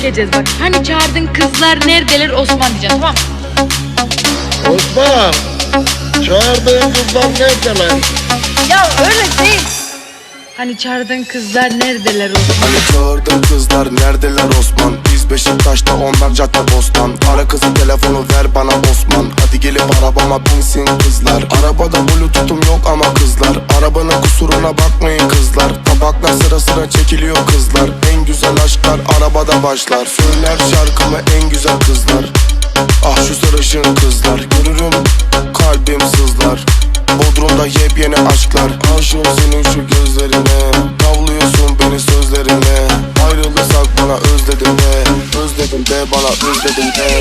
çekeceğiz bak. Hani çağırdın kızlar neredeler Osman diyeceğiz tamam mı? Osman, çağırdığın kızlar neredeler? Ya öyle değil. Hani çağırdın kızlar neredeler Osman? Hani çağırdın kızlar neredeler Osman Biz Beşiktaş'ta onlar cadde bostan Ara kızın telefonu ver bana Osman Hadi gelip arabama binsin kızlar Arabada güzel aşklar arabada başlar. Söyler şarkımı en güzel kızlar. Ah şu sarışın kızlar Görürüm kalbim sızlar. Bodrum'da yepyeni aşklar. Aşığım senin şu gözlerine. Tavlıyorsun beni sözlerine. Ayrılırsak bana özledim de Özledim de bana özledim de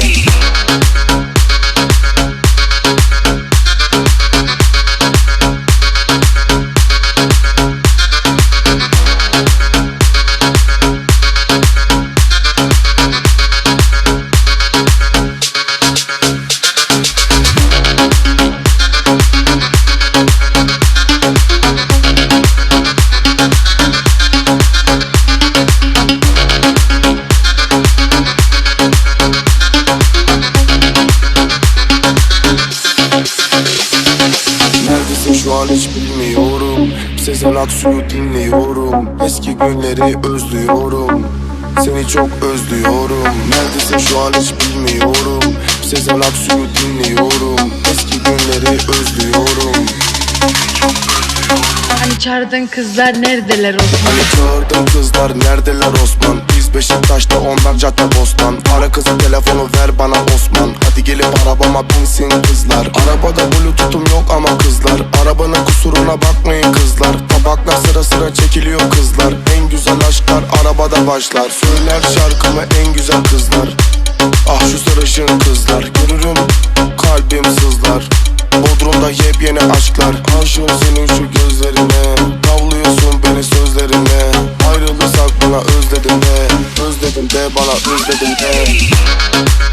şu an hiç bilmiyorum. Sezen Aksu'yu dinliyorum. Eski günleri özlüyorum. Seni çok özlüyorum. Neredesin? Şu an hiç bilmiyorum. Sezen Aksu'yu dinliyorum. Eski günleri özlüyorum. Hani çağırdın kızlar neredeler Osman? Hani çağırdın kızlar neredeler Osman Beşiktaş'ta onlar cadde bostan Para kızın telefonu ver bana Osman. Hadi gelip arabama binsin kızlar. Arabada bluetooth'um yok ama kızlar. Arabanın kusuruna bakmayın kızlar. Tabaklar sıra sıra çekiliyor kızlar. En güzel aşklar arabada başlar. Söyler şarkımı en güzel kızlar. Ah şu sarışın kızlar. Görürüm kalbim sızlar. Bodrum'da yepyeni aşklar. Aşığım senin şu özledim de Bana özledim de